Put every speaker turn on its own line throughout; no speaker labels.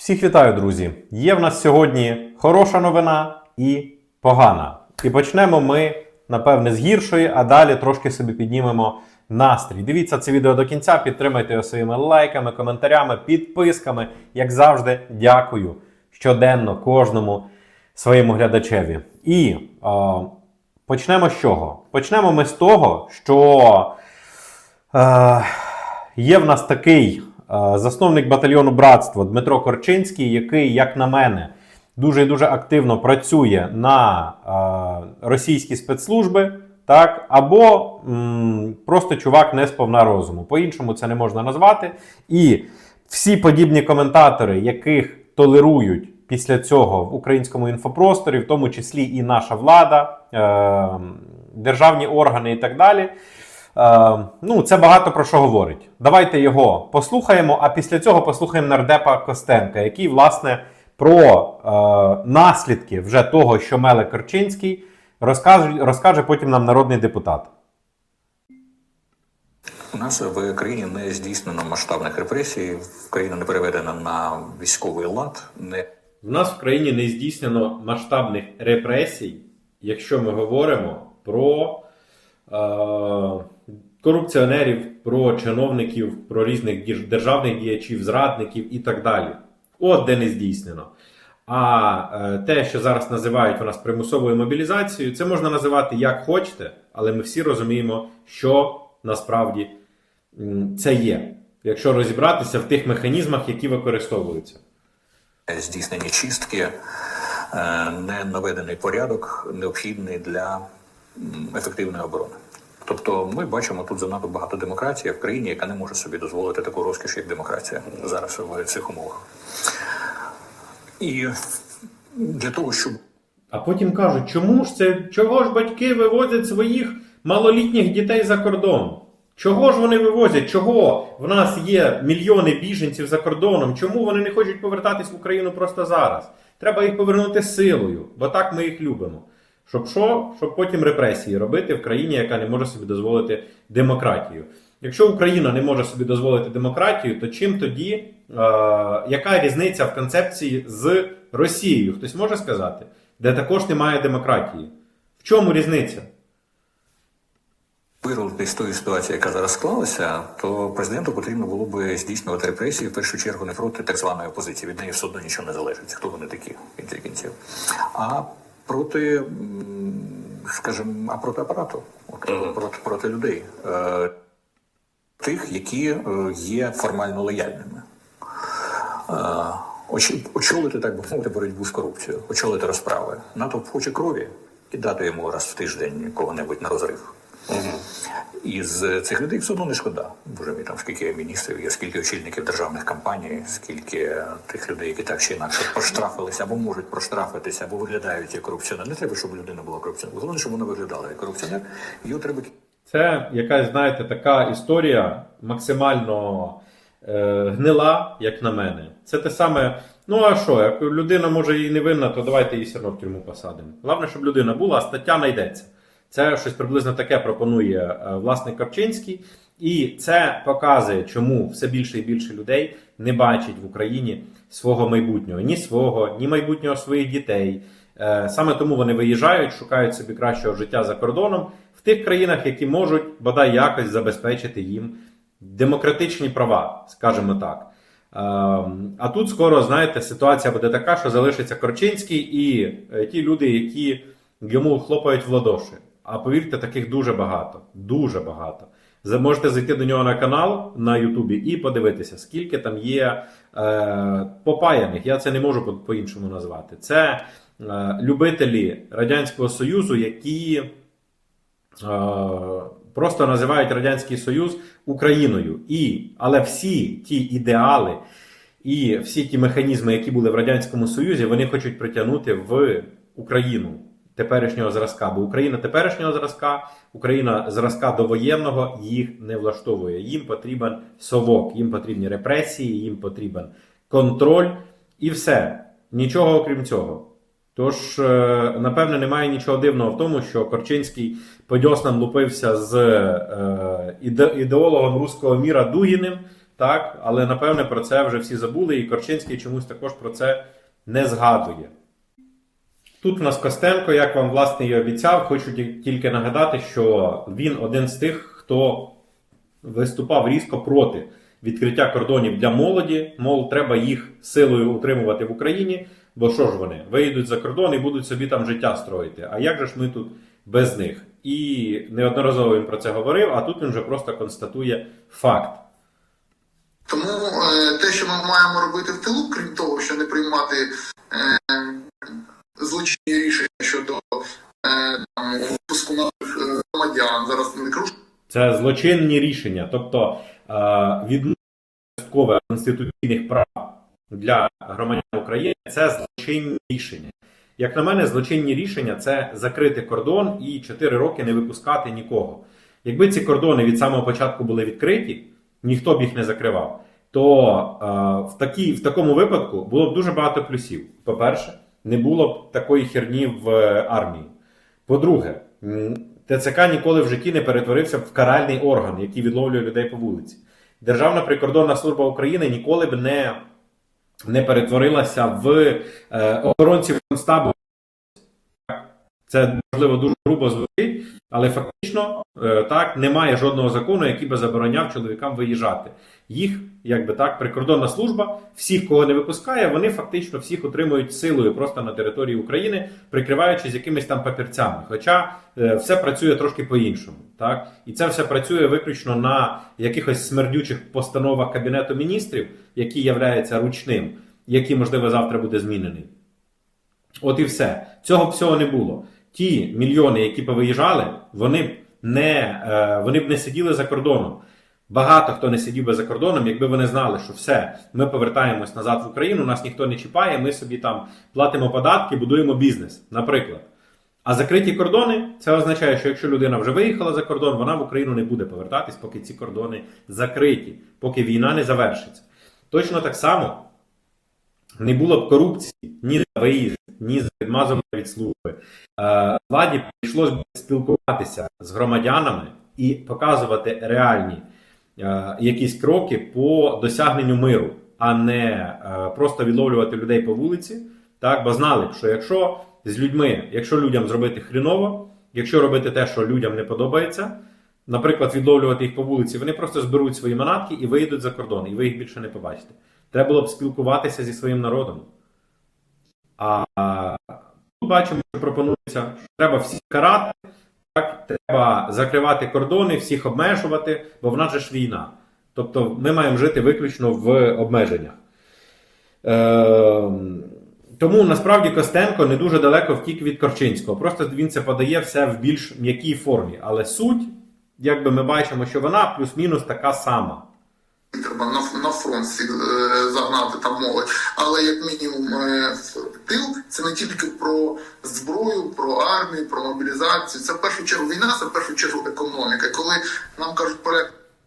Всіх вітаю, друзі! Є в нас сьогодні хороша новина і погана. І почнемо ми, напевне, з гіршої, а далі трошки собі піднімемо настрій. Дивіться це відео до кінця, підтримайте його своїми лайками, коментарями, підписками. Як завжди, дякую щоденно кожному своєму глядачеві. І е, почнемо з чого? Почнемо ми з того, що. Е, Є в нас такий засновник батальйону братство Дмитро Корчинський, який, як на мене, дуже і дуже активно працює на е, російські спецслужби, так, або м, просто чувак не сповна розуму. По-іншому це не можна назвати. І всі подібні коментатори, яких толерують після цього в українському інфопросторі, в тому числі і наша влада, е, державні органи і так далі. Е, ну, це багато про що говорить. Давайте його послухаємо, а після цього послухаємо нардепа Костенка, який, власне, про е, наслідки вже того, що меле Корчинський, розкаже, розкаже потім нам народний депутат.
У нас в країні не здійснено масштабних репресій, в країну не переведено на військовий лад, не
В нас в країні не здійснено масштабних репресій, якщо ми говоримо про корупціонерів, про чиновників, про різних державних діячів, зрадників і так далі. От де не здійснено. А е, те, що зараз називають у нас примусовою мобілізацією, це можна називати як хочете, але ми всі розуміємо, що насправді це є, якщо розібратися в тих механізмах, які використовуються.
здійснені чистки, е, не наведений порядок, необхідний для ефективної оборони. Тобто ми бачимо тут занадто багато демократії в країні, яка не може собі дозволити таку розкіш, як демократія зараз в цих умовах. І для того, щоб
А потім кажуть, чому ж це, чого ж батьки вивозять своїх малолітніх дітей за кордон? Чого ж вони вивозять? Чого в нас є мільйони біженців за кордоном? Чому вони не хочуть повертатись в Україну просто зараз? Треба їх повернути силою, бо так ми їх любимо. Щоб що? Щоб потім репресії робити в країні, яка не може собі дозволити демократію. Якщо Україна не може собі дозволити демократію, то чим тоді, е, яка різниця в концепції з Росією? Хтось може сказати, де також немає демократії? В чому різниця?
вирвати з тої ситуації, яка зараз склалася, то президенту потрібно було би здійснювати репресії в першу чергу не проти так званої опозиції. Від неї все одно нічого не залежить. Хто вони такі в кінці кінців, а проти, скажімо, а проти апарату, От, проти, проти людей, е, тих, які е, є формально лояльними. Е, Очолити, так би мовити, боротьбу з корупцією, очолити розправи. НАТО хоче крові і дати йому раз в тиждень кого-небудь на розрив. І з цих людей все одно не шкода. Боже мій там скільки міністрів, є скільки очільників державних компаній, скільки тих людей, які так чи інакше проштрафилися або можуть проштрафитися, або виглядають як корупціонер. Не треба, щоб людина була корупціонером. Головне, щоб вона виглядала як корупціонер. Його треба
Це якась, знаєте, така історія максимально е, гнила, як на мене. Це те саме. Ну а що, як людина може і не винна, то давайте її все одно в тюрму посадимо. Головне, щоб людина була, а стаття знайдеться. Це щось приблизно таке пропонує е, власник Карчинський. І це показує, чому все більше і більше людей не бачать в Україні свого майбутнього, ні свого, ні майбутнього своїх дітей. Е, Саме тому вони виїжджають, шукають собі кращого життя за кордоном в тих країнах, які можуть бодай якось забезпечити їм демократичні права, скажімо так. Ем, А тут скоро, знаєте, ситуація буде така, що залишиться Корчинський і е, ті люди, які йому хлопають в ладоші. А повірте, таких дуже багато. Дуже багато. Можете зайти до нього на канал на Ютубі і подивитися, скільки там є е, попаяних. Я це не можу по- по-іншому назвати. Це е, любителі Радянського Союзу, які е, просто називають Радянський Союз Україною. І, але всі ті ідеали і всі ті механізми, які були в Радянському Союзі, вони хочуть притягнути в Україну теперішнього зразка. Бо Україна теперішнього зразка, Україна зразка довоєнного їх не влаштовує. Їм потрібен совок, їм потрібні репресії, їм потрібен контроль і все. Нічого окрім цього. Тож, е, напевне, немає нічого дивного в тому, що Корчинський по дьоснам лупився з е, ідеологом руського міра Дугіним, так, але напевне про це вже всі забули, і Корчинський чомусь також про це не згадує. Тут у нас Костенко, як вам власне і обіцяв, хочу тільки нагадати, що він один з тих, хто виступав різко проти відкриття кордонів для молоді. Мол, треба їх силою утримувати в Україні, бо що ж вони виїдуть за кордон і будуть собі там життя строїти. А як же ж ми тут без них? І неодноразово він про це говорив, а тут він вже просто констатує факт.
Тому е, те, що ми маємо робити в тилу, крім того, що не приймати е, злочинні рішення щодо е, там, випуску наших е, громадян, зараз не кажу,
Це злочинні рішення, тобто е, відмова часткове конституційних прав для громадян України це злочинні рішення. Як на мене, злочинні рішення це закрити кордон і 4 роки не випускати нікого. Якби ці кордони від самого початку були відкриті, ніхто б їх не закривав, то е, в, такій, в такому випадку було б дуже багато плюсів. По-перше, не було б такої херні в е, армії. По-друге, ТЦК ніколи в житті не перетворився в каральний орган, який відловлює людей по вулиці. Державна прикордонна служба України ніколи б не, не перетворилася в е, охоронців констабу. Це можливо дуже грубо звучить, але фактично е, так немає жодного закону, який би забороняв чоловікам виїжджати. Їх, якби так, прикордонна служба, всіх, кого не випускає, вони фактично всіх отримують силою просто на території України, прикриваючись якимись там папірцями. Хоча е, все працює трошки по-іншому. Так? І це все працює виключно на якихось смердючих постановах Кабінету міністрів, які являються ручним, який, можливо, завтра буде змінений. От і все. Цього всього не було. Ті мільйони, які повиїжджали, вони б не, е, вони б не сиділи за кордоном. Багато хто не сидів би за кордоном, якби вони знали, що все, ми повертаємось назад в Україну, нас ніхто не чіпає, ми собі там платимо податки, будуємо бізнес, наприклад. А закриті кордони це означає, що якщо людина вже виїхала за кордон, вона в Україну не буде повертатись, поки ці кордони закриті, поки війна не завершиться. Точно так само не було б корупції ні за виїзд, ні за відмазування від служби. Е, Владі прийшлось спілкуватися з громадянами і показувати реальні е, якісь кроки по досягненню миру, а не е, просто відловлювати людей по вулиці. Так, бо знали б, що якщо з людьми, якщо людям зробити хріново, якщо робити те, що людям не подобається, наприклад, відловлювати їх по вулиці, вони просто зберуть свої манатки і виїдуть за кордон, і ви їх більше не побачите. Треба було б спілкуватися зі своїм народом. А тут бачимо, що пропонується, що треба всіх карати, так? треба закривати кордони, всіх обмежувати, бо в нас же ж війна. Тобто ми маємо жити виключно в обмеженнях. Е, тому насправді Костенко не дуже далеко втік від Корчинського. Просто він це подає все в більш м'якій формі. Але суть, якби ми бачимо, що вона плюс-мінус така сама.
Треба на, фронт е, загнати там молодь. Але як мінімум е, тил це не тільки про зброю, про армію, про мобілізацію. Це в першу чергу війна, це в першу чергу економіка. Коли нам кажуть про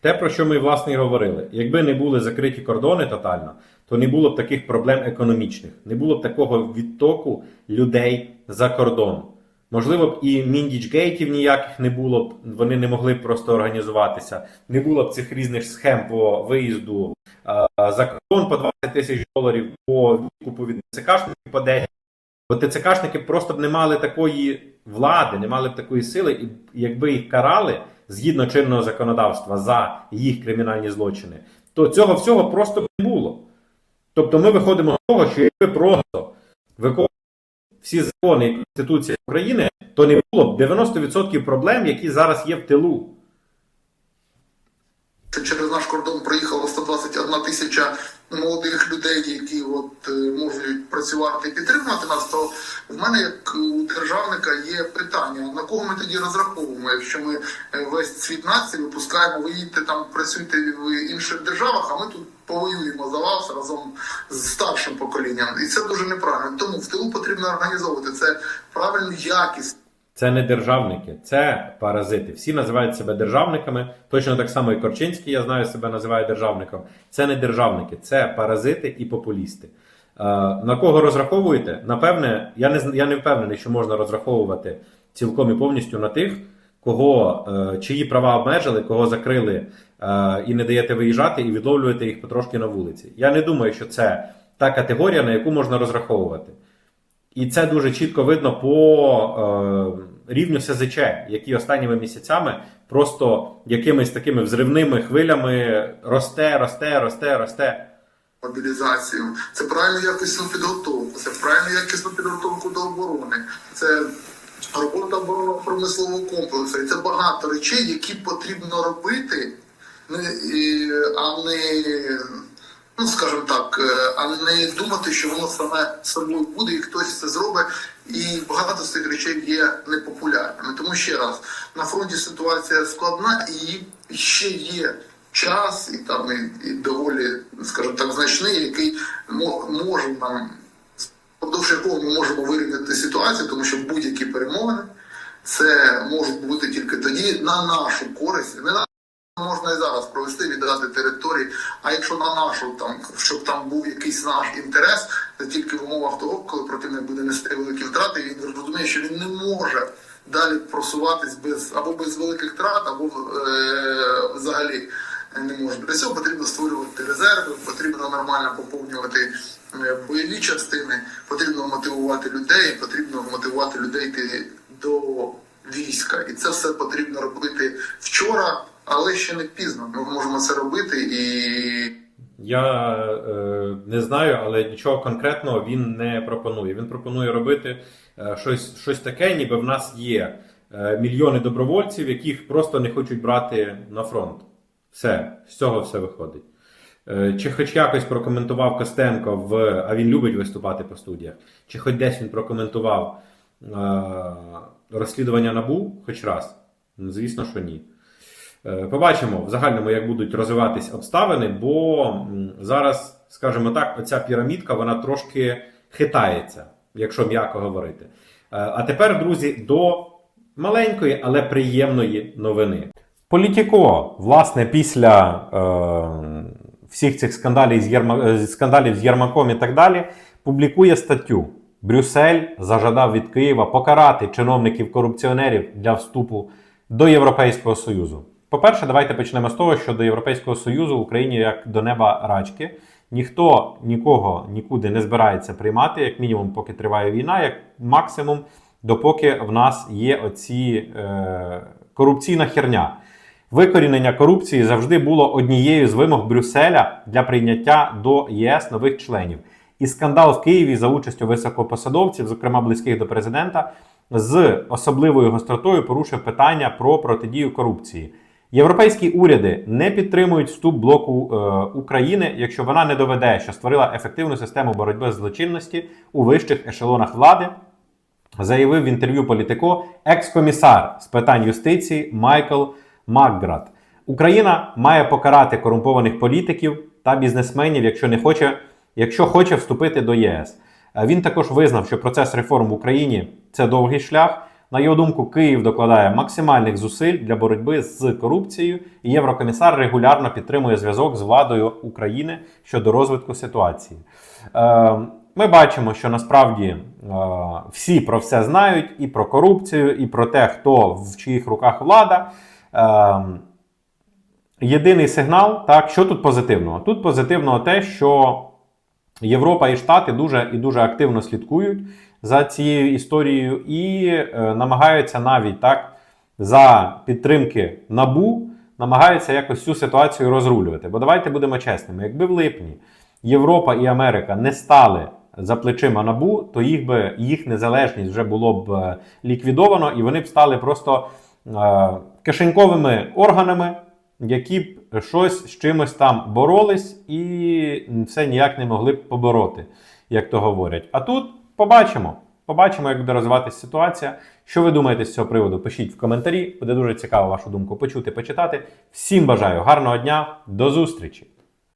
Те, про що ми власне і говорили. Якби не були закриті кордони тотально, то не було б таких проблем економічних, не було б такого відтоку людей за кордон. Можливо б і міндічгейтів ніяких не було б, вони не могли б просто організуватися. Не було б цих різних схем по виїзду за кордон по 20 тисяч доларів по відкупу від ТЦКшників по 10. Бо ТЦКшники просто б не мали такої влади, не мали б такої сили, і якби їх карали згідно чинного законодавства за їх кримінальні злочини, то цього всього просто б не було. Тобто ми виходимо з того, що якби просто виконували всі закони і Конституція України, то не було б 90% проблем, які зараз є в тилу.
Це через наш кордон проїхало 121 тисяча молодих людей, які от е, можуть працювати і підтримувати нас, то в мене як у державника є питання: на кого ми тоді розраховуємо, якщо ми е, весь світ нації випускаємо, ви їдьте там, працюйте в інших державах, а ми тут повоюємо за вас разом з старшим поколінням, і це дуже неправильно. Тому в тилу потрібно організовувати це правильну якість.
Це не державники, це паразити. Всі називають себе державниками. Точно так само і Корчинський, я знаю, себе називає державником. Це не державники, це паразити і популісти. Е, на кого розраховуєте? Напевне, я не, я не впевнений, що можна розраховувати цілком і повністю на тих, кого е, чиї права обмежили, кого закрили е, і не даєте виїжджати, і відловлюєте їх потрошки на вулиці. Я не думаю, що це та категорія, на яку можна розраховувати. І це дуже чітко видно по е, рівню СЗЧ, який останніми місяцями просто якимись такими взривними хвилями росте, росте, росте, росте.
мобілізацію, це правильну якісну підготовку, це правильну якісну підготовку до оборони, це робота оборонно-промислового комплексу. І це багато речей, які потрібно робити, а не, ну скажімо так, е, а не думати, що воно саме собою буде, і хтось це зробить. І багато з цих речей є непопулярними. Тому ще раз на фронті ситуація складна і ще є час, і там і, і доволі, скажімо так, значний, який може нам впродовж якого ми можемо вирівняти ситуацію, тому що будь-які перемовини це можуть бути тільки тоді на нашу користь, не на можна і зараз провести, віддати території. А якщо на нашу там, щоб там був якийсь наш інтерес, це тільки в умовах того, коли противник буде нести великі втрати, він розуміє, що він не може далі просуватись без або без великих втрат, або е, взагалі не може. Для цього потрібно створювати резерви, потрібно нормально поповнювати е, бойові частини, потрібно мотивувати людей, потрібно мотивувати людей йти до війська. І це все потрібно робити вчора, але ще не пізно. Ми можемо це робити і.
Я е, не знаю, але нічого конкретного він не пропонує. Він пропонує робити е, щось, щось таке, ніби в нас є е, мільйони добровольців, яких просто не хочуть брати на фронт. Все, з цього все виходить. Е, Чи хоч якось прокоментував Костенко в. А він любить виступати по студіях. Чи хоч десь він прокоментував е, розслідування набу хоч раз? Звісно, що ні. Е, Побачимо в загальному, як будуть розвиватись обставини, бо зараз, скажімо так, оця пірамідка вона трошки хитається, якщо м'яко говорити. Е, А тепер, друзі, до маленької, але приємної новини. Політіко, власне, після е, всіх цих скандалів з, Єрма, е, скандалів з Єрмаком і так далі, публікує статтю. Брюссель зажадав від Києва покарати чиновників-корупціонерів для вступу до Європейського Союзу. По-перше, давайте почнемо з того, що до Європейського Союзу в Україні як до неба рачки. Ніхто нікого нікуди не збирається приймати, як мінімум, поки триває війна, як максимум, допоки в нас є оці е, корупційна херня. Викорінення корупції завжди було однією з вимог Брюсселя для прийняття до ЄС нових членів. І скандал в Києві за участю високопосадовців, зокрема близьких до президента, з особливою гостротою порушив питання про протидію корупції. Європейські уряди не підтримують вступ блоку е, України, якщо вона не доведе, що створила ефективну систему боротьби з злочинності у вищих ешелонах влади, заявив в інтерв'ю Політико екс-комісар з питань юстиції Майкл Макград. Україна має покарати корумпованих політиків та бізнесменів, якщо не хоче, якщо хоче вступити до ЄС. Е, Він також визнав, що процес реформ в Україні це довгий шлях. На його думку, Київ докладає максимальних зусиль для боротьби з корупцією, і єврокомісар регулярно підтримує зв'язок з владою України щодо розвитку ситуації. Е, Ми бачимо, що насправді е, всі про все знають: і про корупцію, і про те, хто в чиїх руках влада. Е, Єдиний сигнал, так, що тут позитивного? Тут позитивного те, що Європа і Штати дуже і дуже активно слідкують за цією історією і е, намагаються навіть так за підтримки набу намагаються якось цю ситуацію розрулювати. Бо давайте будемо чесними: якби в липні Європа і Америка не стали за плечима набу, то їх би їх незалежність вже було б е, ліквідовано, і вони б стали просто е, кишеньковими органами, які б щось з чимось там боролись і все ніяк не могли б побороти, як то говорять. А тут побачимо. Побачимо, як буде розвиватися ситуація. Що ви думаєте з цього приводу? Пишіть в коментарі. Буде дуже цікаво вашу думку почути, почитати. Всім бажаю гарного дня, до зустрічі!